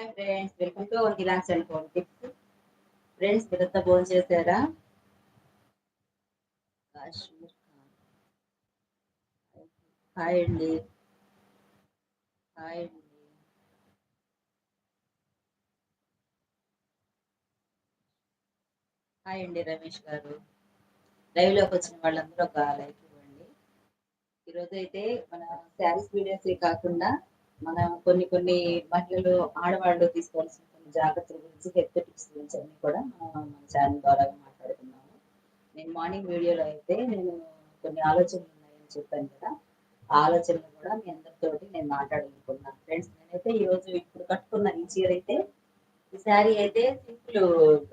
Hi friends welcome to one glance and phone tips friends మీరంతా ఫోన్ చేశారా? Kashmir hi అండి. హాయ్ అండి. హాయ్ అండి రమేష్ గారు. లైవ్లోకి వచ్చిన వాళ్ళందరూ ఒక లైక్ ఇవ్వండి. ఈరోజు అయితే మన శారీస్ వీడియోస్ కాకుండా మనం కొన్ని కొన్ని మహిళలు ఆడవాళ్ళు తీసుకోవాల్సిన కొన్ని జాగ్రత్తల గురించి హెల్త్ టిప్స్ గురించి అన్ని కూడా మన ఛానల్ ద్వారా మాట్లాడుకున్నాము నేను మార్నింగ్ వీడియోలో అయితే నేను కొన్ని ఆలోచనలు ఉన్నాయని చెప్పాను కదా. ఆ ఆలోచనలు కూడా మీ అందరితోటి నేను మాట్లాడాలనుకున్నాను ఫ్రెండ్స్ నేనైతే ఈరోజు ఇప్పుడు కట్టుకున్న ఈ చీర అయితే ఈ శారీ అయితే సింపుల్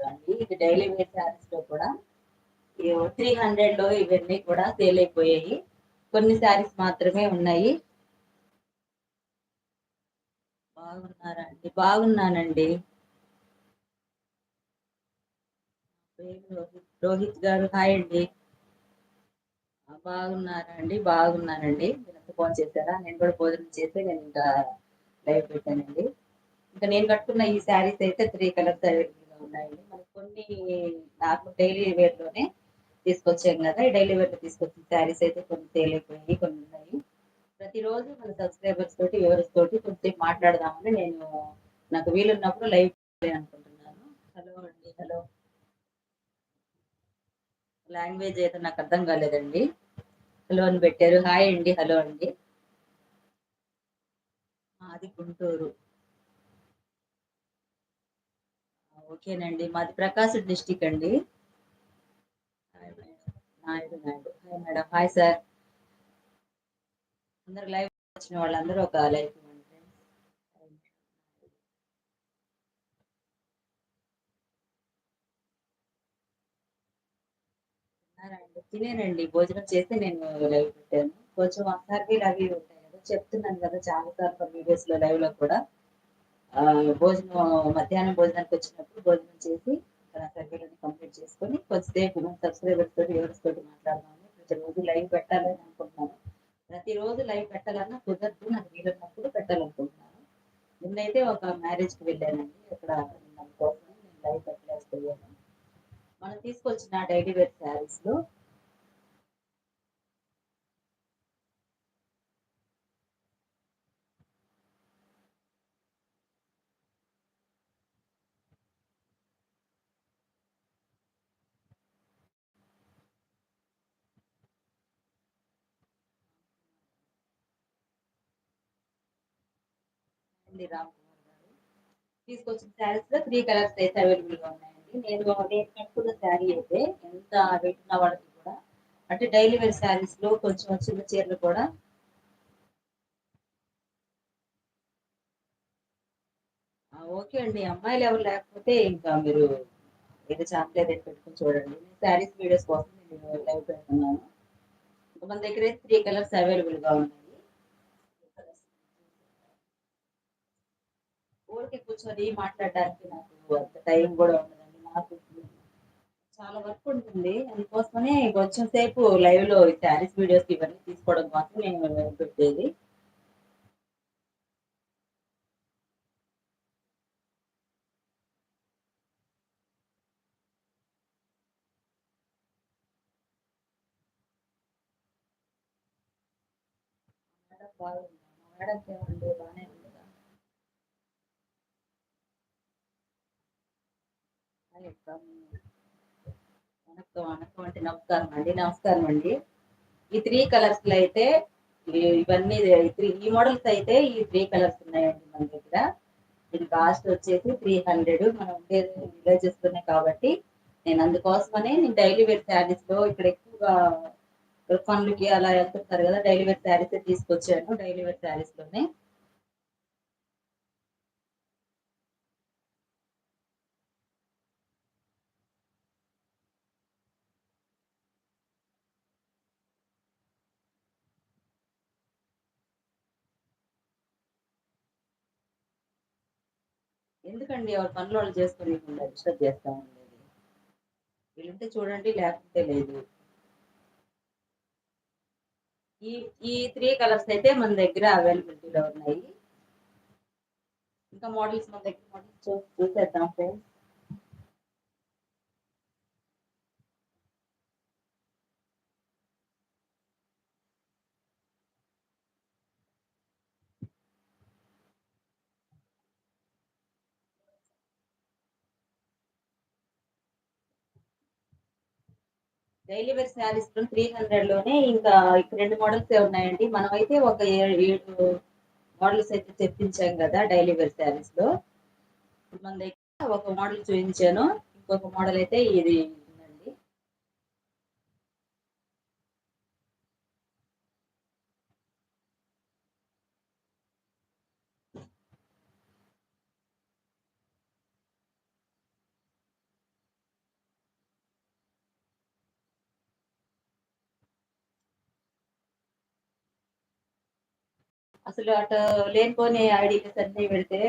అండి. ఇది డైలీ వేర్ శారీస్లో కూడా త్రీ హండ్రెడ్లో ఇవన్నీ కూడా సేల్ అయిపోయాయి. కొన్ని శారీస్ మాత్రమే ఉన్నాయి. బాగున్నారా అండి బాగున్నానండి రోహిత్ రోహిత్ గారు. హాయ్ అండి. బాగున్నారా అండి బాగున్నానండి. మీరు ఫోన్ చేశారా? నేను కూడా భోజనం చేసి నేను ఇంకా లైవ్ పెట్టానండి. ఇంకా నేను కట్టుకున్న ఈ శారీస్ అయితే త్రీ కలర్స్ అవైలబుల్గా ఉన్నాయండి. మనకు కొన్ని నాకు డైలీ వేర్లోనే తీసుకొచ్చాం కదా. ఈ డైలీ వేర్లో తీసుకొచ్చిన శారీస్ అయితే కొన్ని సేల్ కొన్ని ఉన్నాయి. ప్రతిరోజు మన సబ్స్క్రైబర్స్ తోటి వ్యూవర్స్ తోటి కొంచెం మాట్లాడదామని నేను నాకు వీలున్నప్పుడు లైవ్ అనుకుంటున్నాను. హలో అండి హలో. లాంగ్వేజ్ అయితే నాకు అర్థం కాలేదండి. హలో అని పెట్టారు. హాయ్ అండి హలో అండి. మాది గుంటూరు. ఓకేనండి. మాది ప్రకాశం డిస్టిక్ అండి. Naidu Naidu hi madam. Hi sir. అందరు లైవ్ వచ్చిన వాళ్ళందరూ ఒక లైవ్ తినేనండి. భోజనం చేస్తే నేను లైవ్ పెట్టాను. కొంచెం ఒకసారి అవి ఉంటాయి కదా చెప్తున్నాను కదా చాలా సార్లు వీడియోస్లో లైవ్లో కూడా. భోజనం మధ్యాహ్నం భోజనానికి వచ్చినప్పుడు భోజనం చేసి సర్వీలను కంప్లీట్ చేసుకొని కొద్దిసేపు సబ్స్క్రైబర్స్ తోటి ఎవరితో తోటి మాట్లాడదామని ప్రతిరోజు లైవ్ పెట్టాలని అనుకుంటున్నాను. ప్రతిరోజు లైవ్ పెట్టాలన్నా కుదరదు నాకు వీలున్నప్పుడు పెట్టాలనుకుంటున్నాను. నిన్నైతే ఒక మ్యారేజ్కి వెళ్ళానండి. అక్కడ కోసం నేను లైవ్ పెట్టలేకపోయాను. మనం తీసుకొచ్చిన డైలీ వేర్ శారీస్ లో రామ్ కుమార్ గారు. తీసుకొచ్చిన శారీస్లో త్రీ కలర్స్ అయితే అవైలబుల్గా ఉన్నాయండి. నేను నేను కట్టుకున్న శారీ అయితే ఎంత పెట్టిన వాళ్ళకి కూడా అంటే డైలీ వేర్ శారీస్లో కొంచెం చిన్న చీరలు కూడా ఓకే అండి. అమ్మాయిలు ఎవరు లేకపోతే ఇంకా మీరు ఏదో చాక్లెట్ పెట్టుకుని చూడండి. శారీస్ వీడియోస్ కోసం నేను లైవ్ పెడుతున్నాను. మన దగ్గర త్రీ కలర్స్ అవైలబుల్గా ఉన్నాయి ఊరికి కూర్చొని మాట్లాడడానికి నాకు అంత టైం కూడా ఉండదండి. నాకు చాలా వర్క్ ఉంటుంది. అందుకోసమనే కొంచెం సేపు లైవ్లో శారీస్ వీడియోస్ ఇవన్నీ తీసుకోవడం కోసం నేను పెట్టేది. మేడం బాగుంది. మేడం ఏమండి బాగానే ఉందా వణకం వణకం అంటే నమస్కారం అండి నమస్కారం అండి. ఈ త్రీ కలర్స్లో అయితే ఇవన్నీ త్రీ ఈ మోడల్స్ అయితే ఈ త్రీ కలర్స్ ఉన్నాయండి మన దగ్గర. దీని కాస్ట్ వచ్చేసి త్రీ హండ్రెడ్ మనం ఉండేది విలేజెస్లోనే కాబట్టి నేను అందుకోసమనే నేను డైలీ వేర్ శారీస్లో ఇక్కడ ఎక్కువగా పనులకి అలా వెళ్తుంటారు కదా డైలీ వేర్ శారీస్ తీసుకొచ్చాను డైలీ వేర్ శారీస్లోనే. ఎందుకండి ఎవరి పనులు వాళ్ళు చేసుకుని డిస్టర్బ్ చేస్తా ఉండేది? వీళ్ళుంటే చూడండి లేకపోతే లేదు. ఈ ఈ త్రీ కలర్స్ అయితే మన దగ్గర అవైలబిలిటీలో ఉన్నాయి. ఇంకా మోడల్స్ మన దగ్గర మోడల్స్ చూసేద్దాం friends daily wear sarees three హండ్రెడ్లోనే ఇంకా ఇక్కడ రెండు మోడల్స్ ఉన్నాయండి. మనం అయితే ఒక ఏడు మోడల్స్ అయితే తెప్పించాం కదా డైలీ వేర్ శారీస్లో. మన దగ్గర ఒక మోడల్ చూపించాను. ఇంకొక మోడల్ అయితే ఇది అసలు అటు లేనిపోని ఐడీస్ అన్ని పెడితే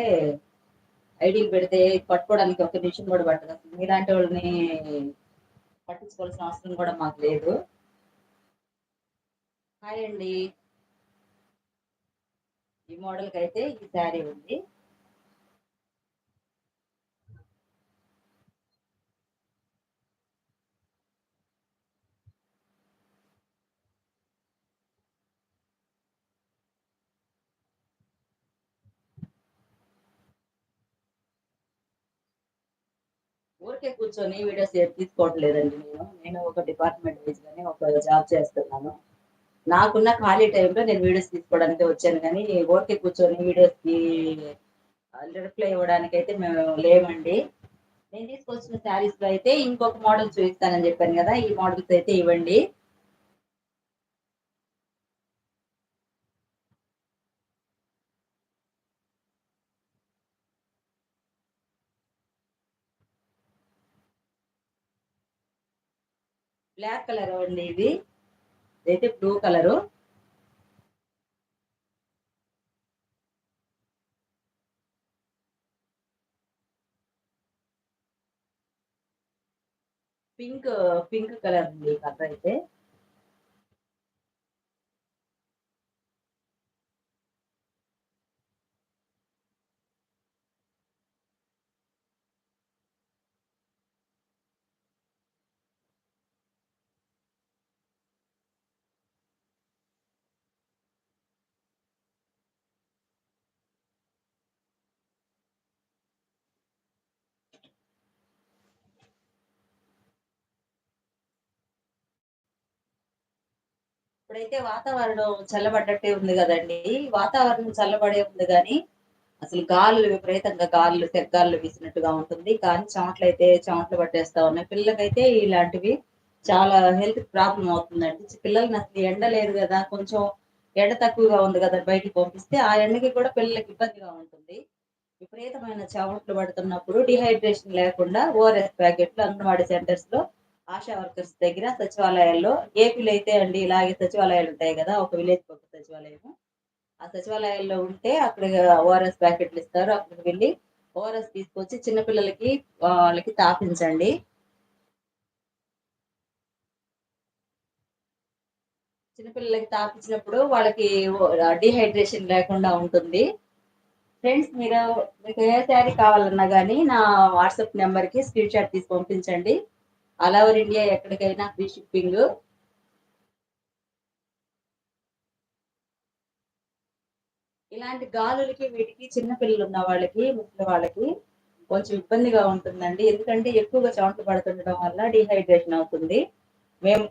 ఐడీలు పెడితే పట్టుకోవడానికి ఒక నిమిషం కూడా పట్టదు. అసలు మీలాంటి వాళ్ళని పట్టించుకోవాల్సిన అవసరం కూడా మాకు లేదు. హాయ్ అండి. ఈ మోడల్కి అయితే ఈ శారీ ఉంది. ఊరికే కూర్చొని వీడియోస్ తీసుకోవట్లేదండి నేను. నేను ఒక డిపార్ట్మెంట్ వైజ్ గానే ఒక జాబ్ చేస్తున్నాను. నాకున్న ఖాళీ టైంలో నేను వీడియోస్ తీసుకోవడానికి వచ్చాను కానీ ఊరికే కూర్చొని వీడియోస్కి రిప్లై ఇవ్వడానికి అయితే మేము లేమండి. నేను తీసుకొచ్చిన శారీస్లో అయితే ఇంకొక మోడల్ చూపిస్తానని చెప్పాను కదా ఈ మోడల్స్ అయితే ఇవ్వండి. బ్లాక్ కలర్ అండి ఇది. ఇదైతే blue colour. Pink pink colour ఉంది కలర్ అయితే. ఇప్పుడైతే వాతావరణం చల్లబడ్డట్టే ఉంది కదండి. వాతావరణం చల్లబడే ఉంది కానీ అసలు గాలులు విపరీతంగా గాలులు తెగ్గాలు వీసినట్టుగా ఉంటుంది. కానీ చాట్లు అయితే చాట్లు పట్టేస్తా ఉన్నాయి. పిల్లలకైతే ఇలాంటివి చాలా హెల్త్ ప్రాబ్లం అవుతుందండి. పిల్లలకి అసలు ఎండ లేదు కదా. కొంచెం ఎండ తక్కువగా ఉంది కదా బయటికి పంపిస్తే ఆ ఎండకి కూడా పిల్లలకి ఇబ్బందిగా ఉంటుంది. విపరీతమైన చెమటలు పడుతున్నప్పుడు డిహైడ్రేషన్ లేకుండా ఓఆర్ఎస్ ప్యాకెట్లు అంగన్వాడీ సెంటర్స్లో ఆశా వర్కర్స్ దగ్గర సచివాలయాల్లో ఏపీలో అయితే అండి ఇలాగే సచివాలయాలు ఉంటాయి కదా ఒక విలేజ్ ఒక సచివాలయం. ఆ సచివాలయాల్లో ఉంటే అక్కడ ఓఆర్ఎస్ ప్యాకెట్లు ఇస్తారు. అక్కడికి వెళ్ళి ఓఆర్ఎస్ తీసుకొచ్చి చిన్నపిల్లలకి వాళ్ళకి తాపించండి. చిన్నపిల్లలకి తాపించినప్పుడు వాళ్ళకి డిహైడ్రేషన్ లేకుండా ఉంటుంది. ఫ్రెండ్స్ మీరు మీకు ఏ శారీ కావాలన్నా కానీ నా వాట్సాప్ నెంబర్కి స్క్రీన్ షాట్ తీసి పంపించండి. ఆల్ ఓవర్ ఇండియా ఎక్కడికైనా ఫ్రీ షిప్పింగ్. ఇలాంటి గాలులకి వీటికి చిన్న పిల్లలు ఉన్న వాళ్ళకి ముసలి వాళ్ళకి కొంచెం ఇబ్బందిగా ఉంటుందండి. ఎందుకంటే ఎక్కువగా చెమట పడుతుండడం వల్ల డిహైడ్రేషన్ అవుతుంది. మేము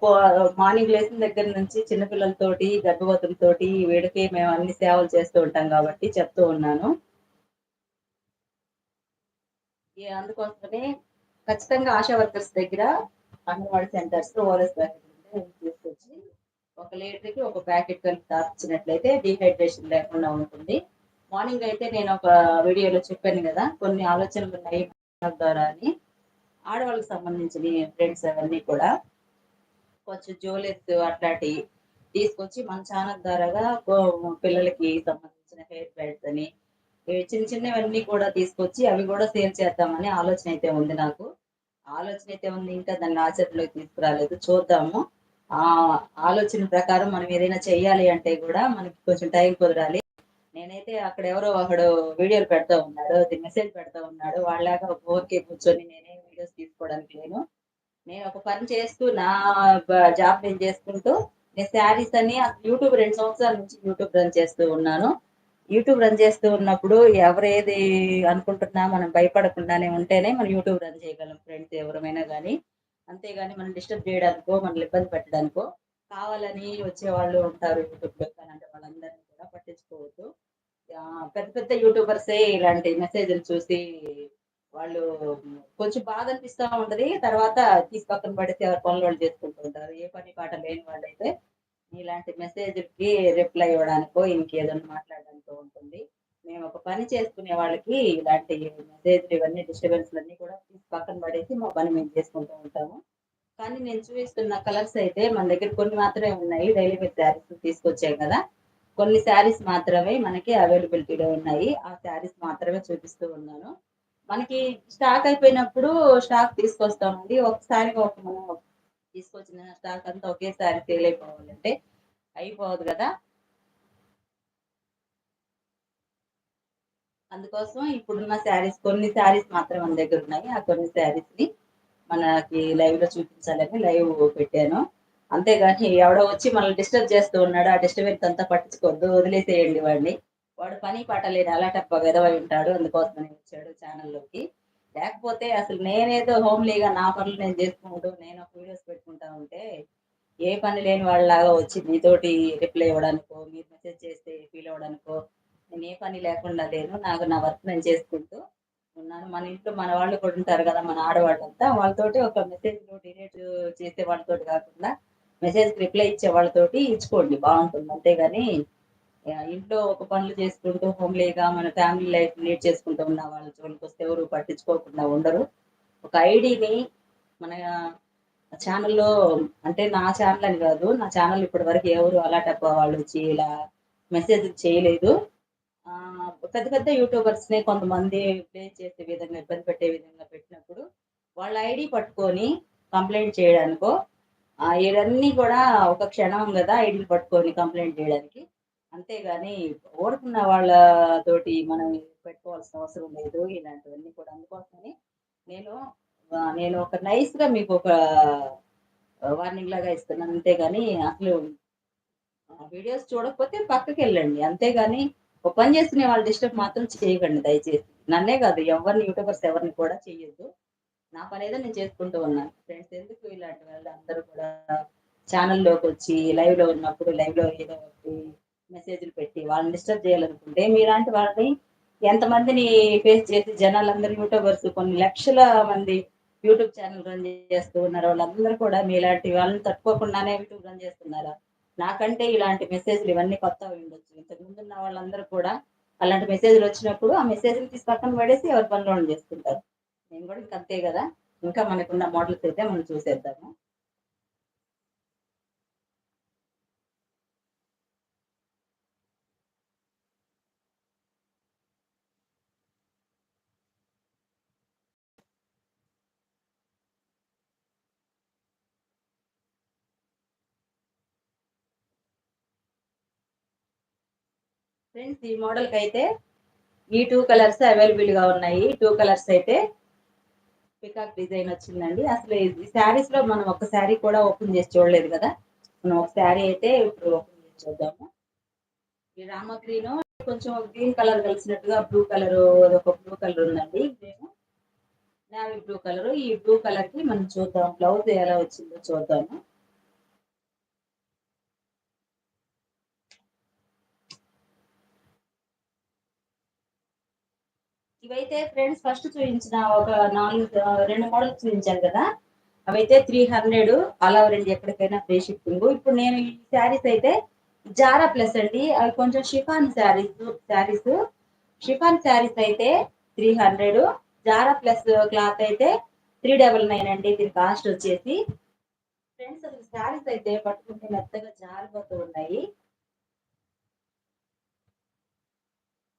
మార్నింగ్ లేచిన దగ్గర నుంచి చిన్నపిల్లలతోటి గర్భవతులతోటి వీడికి మేము అన్ని సేవలు చేస్తూ ఉంటాం కాబట్టి చెప్తూ ఉన్నాను. అందుకోసమే ఖచ్చితంగా ఆశా వర్కర్స్ దగ్గర అంగన్వాడీ సెంటర్స్ ఓఆర్ఎస్ ప్యాకెట్ తీసుకొచ్చి ఒక లీటర్కి ఒక ప్యాకెట్ కలిపి దాచినట్లయితే డిహైడ్రేషన్ లేకుండా ఉంటుంది. మార్నింగ్ అయితే నేను ఒక వీడియోలో చెప్పాను కదా కొన్ని ఆలోచనలు ఉన్నాయి ద్వారా అని. ఆడవాళ్ళకి సంబంధించిన ఫ్రెండ్స్ అవన్నీ కూడా. కొంచెం జోలెత్ అట్లాంటి తీసుకొచ్చి మన ఛానల్ ద్వారాగా పిల్లలకి సంబంధించిన హెయిర్ బ్యాండ్స్ అని చిన్న చిన్నవన్నీ కూడా తీసుకొచ్చి అవి కూడా సేల్ చేద్దామని ఆలోచన అయితే ఉంది నాకు. ఆలోచన అయితే ఉంది ఇంకా దాన్ని ఆచరణలోకి తీసుకురాలేదు. చూద్దాము. ఆ ఆలోచన ప్రకారం మనం ఏదైనా చేయాలి అంటే కూడా మనకి కొంచెం టైం కుదరాలి. నేనైతే అక్కడ ఎవరో ఒకడు వీడియోలు పెడతా ఉన్నాడు అది మెసేజ్ పెడతా ఉన్నాడు. వాళ్ళలాగా ఓకే కూర్చొని నేనే వీడియోస్ తీసుకోవడానికి లేను. నేను ఒక పని చేస్తూ నా జాబ్ నేను చేసుకుంటూ నేను శారీస్ అని యూట్యూబ్ రెండు సంవత్సరాల నుంచి యూట్యూబ్ రన్ చేస్తూ ఉన్నాను. యూట్యూబ్ రన్ చేస్తూ ఉన్నప్పుడు ఎవరు ఏది అనుకుంటున్నా మనం భయపడకుండానే ఉంటేనే మనం యూట్యూబ్ రన్ చేయగలం ఫ్రెండ్స్ ఎవరమైనా కానీ అంతేగాని మనం డిస్టర్బ్ చేయడానికో మనల్ని ఇబ్బంది పెట్టడానికో కావాలని వచ్చే వాళ్ళు ఉంటారు యూట్యూబ్లో కానీ అంటే వాళ్ళందరినీ కూడా పట్టించుకోవద్దు. పెద్ద పెద్ద యూట్యూబర్సే ఇలాంటి మెసేజ్లు చూసి వాళ్ళు కొంచెం బాధ అనిపిస్తూ ఉంటది. తర్వాత తీసి పక్కన పడితే ఎవరి పనులు వాళ్ళు చేసుకుంటూ ఉంటారు. ఏ పని పాట లేని వాళ్ళైతే ఇలాంటి మెసేజ్కి రిప్లై ఇవ్వడానికో ఇంకేదైనా మాట్లాడడానికో ఉంటుంది. మేము ఒక పని చేసుకునే వాళ్ళకి ఇలాంటి మెసేజ్లు ఇవన్నీ డిస్టర్బెన్స్ అన్ని కూడా పక్కన పడేసి మా పని మేము చేసుకుంటూ ఉంటాము. కానీ నేను చూపిస్తున్న కలర్స్ అయితే మన దగ్గర కొన్ని మాత్రమే ఉన్నాయి. డైలీ వేర్ శారీస్ తీసుకొచ్చాం కదా. కొన్ని శారీస్ మాత్రమే మనకి అవైలబిలిటీలో ఉన్నాయి. ఆ శారీస్ మాత్రమే చూపిస్తూ ఉన్నాను. మనకి స్టాక్ అయిపోయినప్పుడు స్టాక్ తీసుకొస్తామండి. ఒకసారి ఒక మనం తీసుకొచ్చిన స్టాక్ అంతా ఒకేసారి సేల్ అయిపోవాలంటే అయిపోదు కదా. అందుకోసం ఇప్పుడున్న శారీస్ కొన్ని శారీస్ మాత్రం మన దగ్గర ఉన్నాయి. ఆ కొన్ని శారీస్ని మనకి లైవ్లో చూపించాలని లైవ్ పెట్టాను. అంతేగాని ఎవడో వచ్చి మనల్ని డిస్టర్బ్ చేస్తూ ఉన్నాడు ఆ డిస్టర్బెన్స్ అంతా పట్టించుకోవద్దు వదిలేసేయండి వాడిని. వాడు పని పాట లేని అలాటప్ప విధవై ఉంటాడు. అందుకోసమని వచ్చాడు ఛానల్లోకి లేకపోతే అసలు నేనేదో హోమ్లీగా నా పనులు నేను చేసుకుంటూ నేను ఒక వీడియోస్ పెట్టుకుంటా ఉంటే ఏ పని లేని వాళ్ళలాగా వచ్చి మీతోటి రిప్లై ఇవ్వడానికో మీరు మెసేజ్ చేస్తే ఫీల్ అవ్వడానికో నేను ఏ పని లేకుండా లేను. నాకు నా వర్క్ నేను చేసుకుంటూ ఉన్నాను. మన ఇంట్లో మన వాళ్ళు కూడా ఉంటారు కదా మన ఆడవాళ్ళంతా. వాళ్ళతోటి ఒక మెసేజ్ డిలీట్ చేసే వాళ్ళతోటి కాకుండా మెసేజ్ రిప్లై ఇచ్చే వాళ్ళతోటి ఇచ్చుకోండి. బాగుంటుంది. అంతేగాని ఇంట్లో ఒక పనులు చేసుకుంటూ హోమ్లీగా మన ఫ్యామిలీ లైఫ్ లీడ్ చేసుకుంటూ ఉన్న వాళ్ళ జోలికి వస్తే ఎవరు పట్టించుకోకుండా ఉండరు. ఒక ఐడిని మన ఛానల్లో అంటే నా ఛానల్ అని కాదు నా ఛానల్ ఇప్పటి వరకు ఎవరు అలాంటి వాళ్ళు వచ్చి ఇలా మెసేజ్ చేయలేదు. ఆ, పెద్ద పెద్ద యూట్యూబర్స్ని కొంతమంది ప్లే చేసే విధంగా ఇబ్బంది పెట్టే విధంగా పెట్టినప్పుడు వాళ్ళ ఐడి పట్టుకొని కంప్లైంట్ చేయడానికో ఇవన్నీ కూడా ఒక క్షణం కదా ఐడీలు పట్టుకొని కంప్లైంట్ చేయడానికి. అంతేగాని ఓడుకున్న వాళ్ళతోటి మనం పెట్టుకోవాల్సిన అవసరం లేదు ఇలాంటివన్నీ కూడా. అందుకోసమని నేను నేను ఒక నైస్గా మీకు ఒక వార్నింగ్ లాగా ఇస్తున్నాను. అంతేగాని అసలు వీడియోస్ చూడకపోతే పక్కకి వెళ్ళండి. అంతేగాని ఒక పని చేసుకునే వాళ్ళు డిస్టర్బ్ మాత్రం చేయకండి దయచేసి. నన్నే కాదు ఎవరిని యూట్యూబర్స్ ఎవరిని కూడా చేయొద్దు. నా పని ఏదో నేను చేసుకుంటూ ఉన్నాను. ఫ్రెండ్స్ ఎందుకు ఇలాంటి వాళ్ళు? అందరూ కూడా ఛానల్లోకి వచ్చి లైవ్లో ఉన్నప్పుడు లైవ్లో ఏదో ఒకటి మెసేజ్లు పెట్టి వాళ్ళని డిస్టర్బ్ చేయాలనుకుంటే మీలాంటి వాళ్ళని ఎంతమందిని ఫేస్ చేసి జనాలందరూ యూట్యూబర్స్ కొన్ని లక్షల మంది యూట్యూబ్ ఛానల్ రన్ చేస్తూ ఉన్నారు. వాళ్ళందరూ కూడా మీలాంటి వాళ్ళని తట్టుకోకుండానే యూట్యూబ్ రన్ చేస్తున్నారా? నాకంటే ఇలాంటి మెసేజ్లు ఇవన్నీ కొత్త ఉండొచ్చు. ఇంతకు ముందు ఉన్న వాళ్ళందరూ కూడా అలాంటి మెసేజ్లు వచ్చినప్పుడు ఆ మెసేజ్లు తీసి పక్కన పడేసి ఎవరి పనులు చేసుకుంటారు నేను కూడా ఇంకా అంతే కదా. ఇంకా మనకున్న మోడల్స్ అయితే మనం చూసేద్దాము. ఫ్రెండ్స్ ఈ మోడల్కి అయితే ఈ టూ కలర్స్ అవైలబుల్గా ఉన్నాయి. టూ కలర్స్ అయితే పికాక్ డిజైన్ వచ్చిందండి. అసలు ఈ శారీస్లో మనం ఒక శారీ కూడా ఓపెన్ చేసి చూడలేదు కదా. మనం ఒక శారీ అయితే ఇప్పుడు ఓపెన్ చేసి చూద్దాము. ఈ రామ గ్రీన్ కొంచెం గ్రీన్ కలర్ కలిసినట్టుగా బ్లూ కలర్ ఒక బ్లూ కలర్ ఉందండి. ఇదేమో నావీ బ్లూ కలర్ ఈ బ్లూ కలర్కి మనం చూద్దాం బ్లౌజ్ ఎలా వచ్చిందో చూద్దాము. ఇవైతే ఫ్రెండ్స్ ఫస్ట్ చూపించిన ఒక నాలుగు రెండు మోడల్స్ చూపించాను కదా. అవైతే త్రీ హండ్రెడ్ అలా రెండు ఎక్కడికైనా ఫ్రీ షిప్పింగ్ ఇప్పుడు నేను ఈ శారీస్ అయితే జారా ప్లస్ అండి. అవి కొంచెం chiffon sarees sarees chiffon sarees అయితే three hundred Zara plus cloth అయితే త్రీ డబల్ నైన్ అండి. దీని కాస్ట్ వచ్చేసి. ఫ్రెండ్స్ అసలు శారీస్ అయితే పట్టుకుంటే మెత్తగా జారిపోతూ ఉన్నాయి.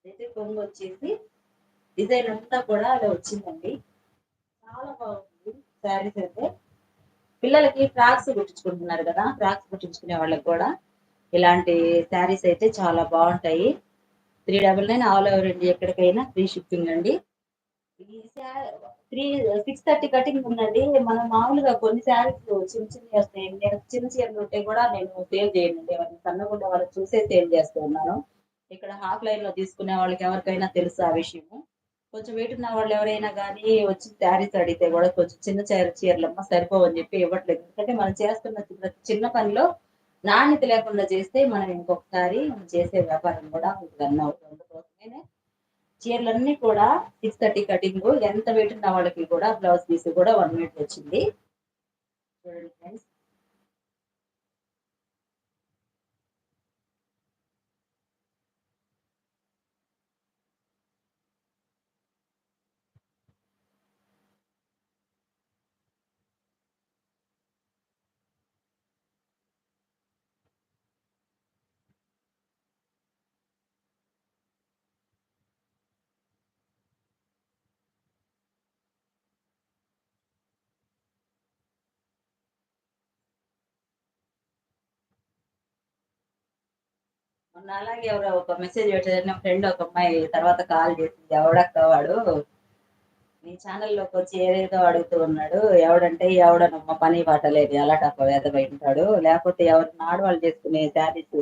అయితే కొంగు వచ్చేసి డిజైన్ అంతా కూడా అలా వచ్చిందండి. చాలా బాగుంది శారీస్ అయితే. పిల్లలకి ఫ్రాక్స్ కుట్టించుకుంటున్నారు కదా ఫ్రాక్స్ కుట్టించుకునే వాళ్ళకి కూడా ఇలాంటి శారీస్ అయితే చాలా బాగుంటాయి. Three double nine all over India ఎక్కడికైనా ఫ్రీ షిప్పింగ్ అండి. త్రీ సిక్స్ థర్టీ కటింగ్ ఉందండి. మనం మామూలుగా కొన్ని శారీస్ చిన్న చిన్న వస్తాయి. నేను చిన్న చీరలు ఉంటే కూడా నేను సేల్ చేయనండి. ఎవరిని సన్నగుండే వాళ్ళకి చూసే సేల్ చేస్తూ ఉన్నాను. ఇక్కడ హాఫ్ లైన్లో తీసుకునే వాళ్ళకి ఎవరికైనా తెలుసు ఆ విషయము. కొంచెం వెయిట్ ఉన్న వాళ్ళు ఎవరైనా కానీ వచ్చి శారీస్ అడిగితే కూడా కొంచెం చిన్న చీర చీరలమ్మ సరిపోవని చెప్పి ఇవ్వట్లేదు. ఎందుకంటే మనం చేస్తున్న చిన్న చిన్న పనిలో నాణ్యత లేకుండా చేస్తే మనం ఇంకొకసారి చేసే వ్యాపారం కూడా రన్ అవుతుంది. అందుకోసమే చీరలన్నీ కూడా సిక్స్ థర్టీ కటింగ్ ఎంత వెయిట్ ఉన్న వాళ్ళకి కూడా బ్లౌజ్ పీస్ కూడా వన్ మీటర్ వచ్చింది. చూడండి ఫ్రెండ్స్ మొన్న అలాగే ఎవరో ఒక మెసేజ్ పెట్టారు. నా ఫ్రెండ్ ఒక అమ్మాయి తర్వాత కాల్ చేసింది. ఎవడక్క వాడు? నీ ఛానల్లోకి వచ్చి ఏదేదో అడుగుతూ ఉన్నాడు. ఎవడంటే ఎవడనమ్మ పని పాటలేదు ఎలాటప్ప వేదమై ఉంటాడు లేకపోతే ఎవరిని నాడవాళ్ళు చేసుకునే శారీస్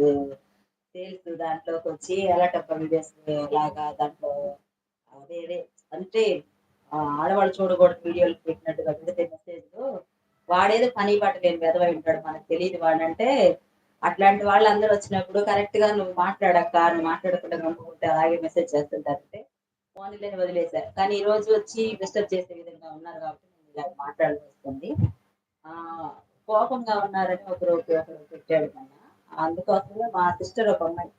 సేల్స్ దాంట్లోకి వచ్చి ఎలాటప్ప వీడియోస్ లాగా దాంట్లో అదే అంటే ఆడవాళ్ళు చూడకూడదు వీడియోలు పెట్టినట్టుగా పెడితే మెసేజ్ వాడేదో పని పాట లేని వెదవై ఉంటాడు మనకు తెలియదు వాడంటే అట్లాంటి వాళ్ళు అందరూ వచ్చినప్పుడు కరెక్ట్గా నువ్వు మాట్లాడక్క నువ్వు మాట్లాడకుండా గమ్ముకుంటే అలాగే మెసేజ్ చేస్తుంటారంటే ఫోన్ లేని వదిలేశారు. కానీ ఈ రోజు వచ్చి డిస్టర్బ్ చేసే విధంగా ఉన్నారు కాబట్టి నేను ఇలా మాట్లాడాల్సి వస్తుంది. ఆ కోపంగా ఉన్నారని ఒకరు ఒకరు పెట్టాడు మన అందుకోసమే మా సిస్టర్ ఒక అమ్మాయి.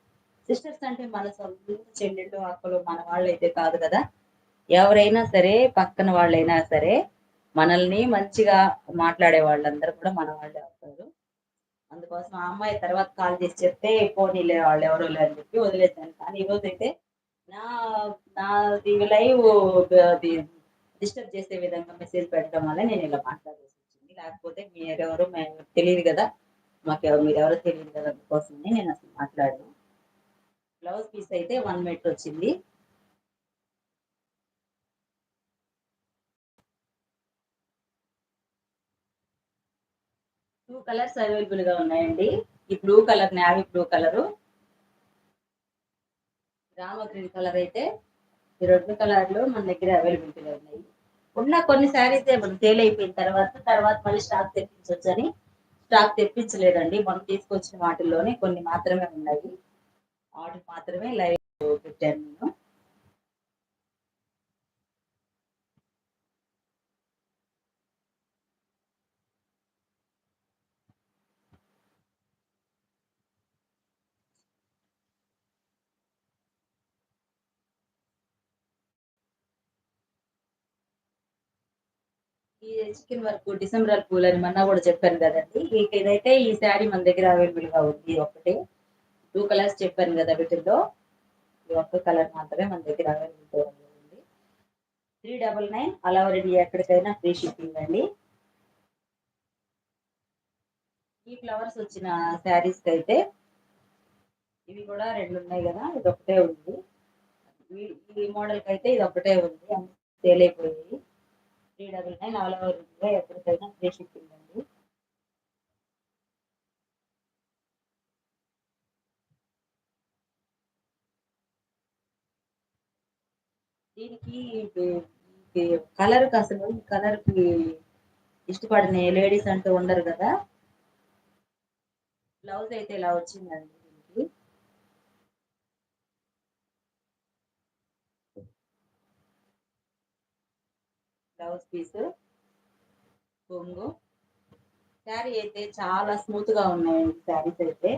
సిస్టర్స్ అంటే మన సొంత చెల్లెళ్ళు అక్కలు మన వాళ్ళు అయితే కాదు కదా. ఎవరైనా సరే పక్కన వాళ్ళైనా సరే మనల్ని మంచిగా మాట్లాడే వాళ్ళందరూ కూడా మన వాళ్ళే అవుతారు. అందుకోసం ఆ అమ్మాయి తర్వాత కాల్ చేసి చెప్తే పోనీలే వాళ్ళు ఎవరో లేని చెప్పి వదిలేసాను కానీ ఈరోజు అయితే నా నాది లైవ్ అది డిస్టర్బ్ చేసే విధంగా మెసేజ్ పెట్టడం వల్ల నేను ఇలా మాట్లాడాల్సి వచ్చింది. లేకపోతే మీరెవరు మేము తెలియదు కదా. మాకు మీరెవరో తెలియదు కదా అందుకోసమే నేను అసలు మాట్లాడను. బ్లౌజ్ పీస్ అయితే వన్ మీటర్ వచ్చింది. టూ కలర్స్ అవైలబుల్గా ఉన్నాయండి. ఈ blue colour navy blue colour Rama green colour అయితే ఈ రెండు కలర్లు మన దగ్గర అవైలబిలిటీలో ఉన్నాయి. ఉన్న కొన్ని శారీస్ మనం సేల్ అయిపోయిన తర్వాత తర్వాత మళ్ళీ స్టాక్ తెప్పించవచ్చని స్టాక్ తెప్పించలేదండి. మనం తీసుకొచ్చిన వాటిల్లోనే కొన్ని మాత్రమే ఉన్నాయి. వాటికి మాత్రమే లైవ్ పెట్టాను నేను. ఈ చికెన్ వర్క్ డిసెంబర్ పూల్ అని మొన్న కూడా చెప్పాను కదండి. ఇక ఇదైతే ఈ శారీ మన దగ్గర అవైలబుల్గా ఉంది ఒకటి టూ కలర్స్ చెప్పాను కదా వీటిల్లో. ఈ ఒక్క కలర్ మాత్రమే మన దగ్గర అవైలబుల్ ఉంది. త్రీ డబల్ నైన్ అలా రెడీ ఎక్కడికైనా ఫ్రీ షిప్పింగ్ అండి. ఈ ఫ్లవర్స్ వచ్చిన శారీస్కి అయితే ఇవి కూడా రెండు ఉన్నాయి కదా ఇది ఒకటే ఉంది. ఈ- మోడల్కి మోడల్కి అయితే ఇది ఒకటే ఉంది సేల్ అయిపోయింది double nine all over India ఎక్కడికైనా ఫ్రీ షిప్పింగ్ అండి దీనికి కలర్ అసలు ఈ కలర్కి ఇష్టపడిన లేడీస్ అంటూ ఉండరు కదా. బ్లౌజ్ అయితే ఇలా వచ్చిందండి. బ్లౌజ్ పీస్ కొంగు శారీ అయితే చాలా స్మూత్గా ఉన్నాయండి శారీస్ అయితే.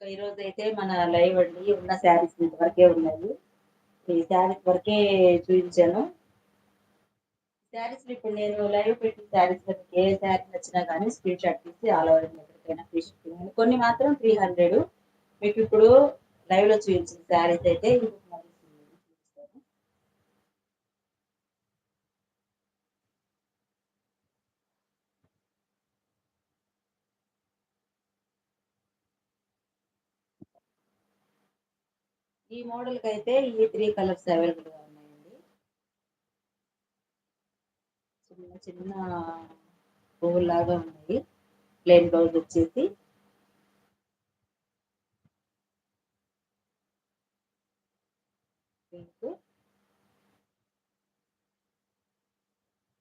ఈ రోజు అయితే మన లైవ్ అండి. ఉన్న శారీస్ ఇంతవరకే ఉన్నాయి. ఈ శారీస్ వరకే చూపించాను. శారీస్ ఇప్పుడు నేను లైవ్ పెట్టిన శారీస్ ఏ శారీ నచ్చినా కానీ స్క్రీన్ షాట్ తీసి ఆల్ ఓవర్ ఎక్కడికైనా ఫ్రీ కొన్ని మాత్రం త్రీ హండ్రెడ్ మీకు ఇప్పుడు లైవ్లో చూపించిన శారీస్ అయితే ఇంకొక ఈ మోడల్ అయితే ఈ త్రీ కలర్స్ అవైలబుల్గా ఉన్నాయండి చిన్న చిన్న పువ్వులాగా ఉన్నాయి. ప్లెయిన్ బ్లౌజ్ వచ్చేసి. పింక్.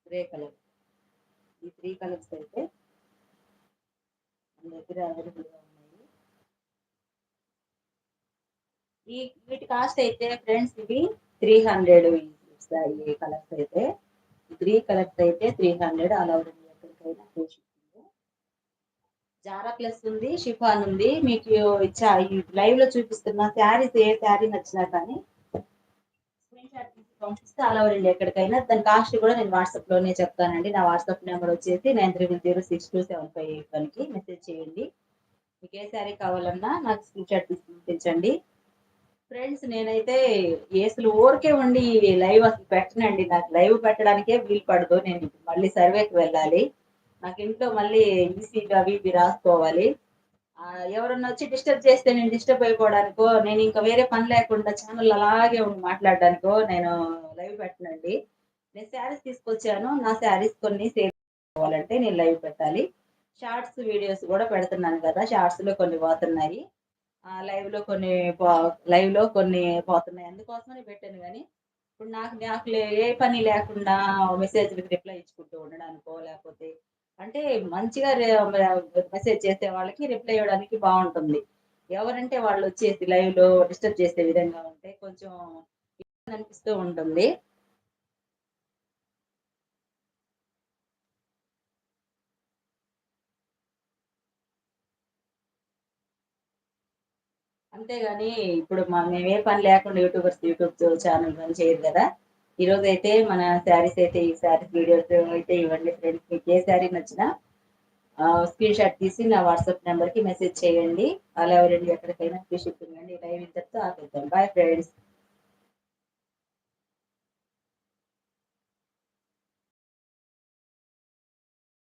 Grey colour. ఈ త్రీ కలర్స్ అయితే మన దగ్గర అవైలబుల్గా ఉన్నాయి. ఈ వీటి కాస్ట్ అయితే ఫ్రెండ్స్ ఇవి త్రీ హండ్రెడ్ ఈ కలర్స్ అయితే. త్రీ కలర్స్ అయితే త్రీ హండ్రెడ్ అలా ఉంది ఎక్కడికైనా ఫ్రీ జారా ప్లస్ ఉంది షిఫాన్ ఉంది. మీకు ఇచ్చా ఈ లైవ్లో చూపిస్తున్న శారీస్ ఏ శారీ నచ్చినా కానీ స్క్రీన్ షాట్ తీసి పంపిస్తే అలా రండి ఎక్కడికైనా. దాని కాస్ట్ కూడా నేను వాట్సాప్లోనే చెప్తానండి. నా వాట్సాప్ నెంబర్ వచ్చేసి nine triple zero six two seven five eight వన్కి మెసేజ్ చేయండి. మీకు ఏ శారీ కావాలన్నా నాకు స్క్రీన్ షాట్ తీసి పంపించండి. ఫ్రెండ్స్ నేనైతే అసలు ఊరికే ఉండి లైవ్ అసలు పెట్టనండి. నాకు లైవ్ పెట్టడానికే వీలు పడదు. నేను మళ్ళీ సర్వేకి వెళ్ళాలి. నాకు ఇంట్లో మళ్ళీ ఈసీగా అవి ఇవి రాసుకోవాలి. ఎవరన్నా వచ్చి డిస్టర్బ్ చేస్తే నేను డిస్టర్బ్ అయిపోవడానికో నేను ఇంకా వేరే పని లేకుండా ఛానల్ అలాగే ఉండి మాట్లాడడానికో నేను లైవ్ పెట్టనండి. నేను శారీస్ తీసుకొచ్చాను. నా శారీస్ కొన్ని సేల్ కావాలంటే నేను లైవ్ పెట్టాలి. షార్ట్స్ వీడియోస్ కూడా పెడుతున్నాను కదా. షార్ట్స్లో కొన్ని పోతున్నాయి. లైవ్లో కొన్ని లైవ్లో కొన్ని పోతున్నాయి. అందుకోసమని పెట్టాను కానీ ఇప్పుడు నాకు నాకు లే- ఏ పని లేకుండా మెసేజ్ రిప్లై ఇచ్చుకుంటూ ఉండడానికో లేకపోతే అంటే మంచిగా మెసేజ్ చేసే వాళ్ళకి రిప్లై ఇవ్వడానికి బాగుంటుంది. ఎవరంటే వాళ్ళు వచ్చేసి లైవ్లో డిస్టర్బ్ చేసే విధంగా ఉంటే కొంచెం అనిపిస్తూ ఉంటుంది. అంతేగాని ఇప్పుడు మా మేము ఏ పని లేకుండా యూట్యూబర్స్ యూట్యూబ్ ఛానల్ పని చేయదు కదా. ఈ రోజు అయితే మన శారీస్ అయితే ఈ శారీస్ వీడియోస్ అయితే ఇవ్వండి ఫ్రెండ్స్ మీకు ఏ శారీ నచ్చినా స్క్రీన్ షాట్ తీసి నా వాట్సాప్ నెంబర్కి మెసేజ్ చేయండి. అలా ఎవరండి ఎక్కడికైనా ఫ్రీ షిప్పింగ్ అండి. లైవ్ ఇంతటితో ఆపేద్దాం. Bye friends